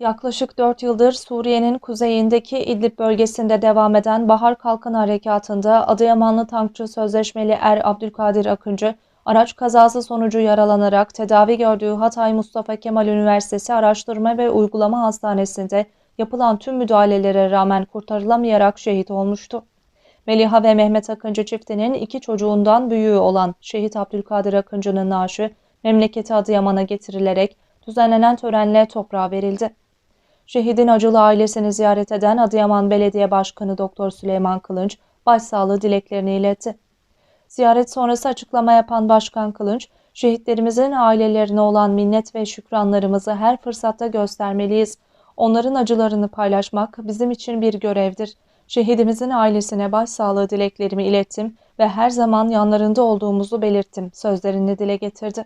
Yaklaşık 4 yıldır Suriye'nin kuzeyindeki İdlib bölgesinde devam eden Bahar Kalkın Harekatı'nda Adıyamanlı tankçı sözleşmeli Er Abdülkadir Akıncı, araç kazası sonucu yaralanarak tedavi gördüğü Hatay Mustafa Kemal Üniversitesi Araştırma ve Uygulama Hastanesi'nde yapılan tüm müdahalelere rağmen kurtarılamayarak şehit olmuştu. Meliha ve Mehmet Akıncı çiftinin iki çocuğundan büyüğü olan Şehit Abdülkadir Akıncı'nın naaşı memleketi Adıyaman'a getirilerek düzenlenen törenle toprağa verildi. Şehidin acılı ailesini ziyaret eden Adıyaman Belediye Başkanı Doktor Süleyman Kılınç başsağlığı dileklerini iletti. Ziyaret sonrası açıklama yapan Başkan Kılınç, şehitlerimizin ailelerine olan minnet ve şükranlarımızı her fırsatta göstermeliyiz. Onların acılarını paylaşmak bizim için bir görevdir. Şehidimizin ailesine başsağlığı dileklerimi ilettim ve her zaman yanlarında olduğumuzu belirttim sözlerini dile getirdi.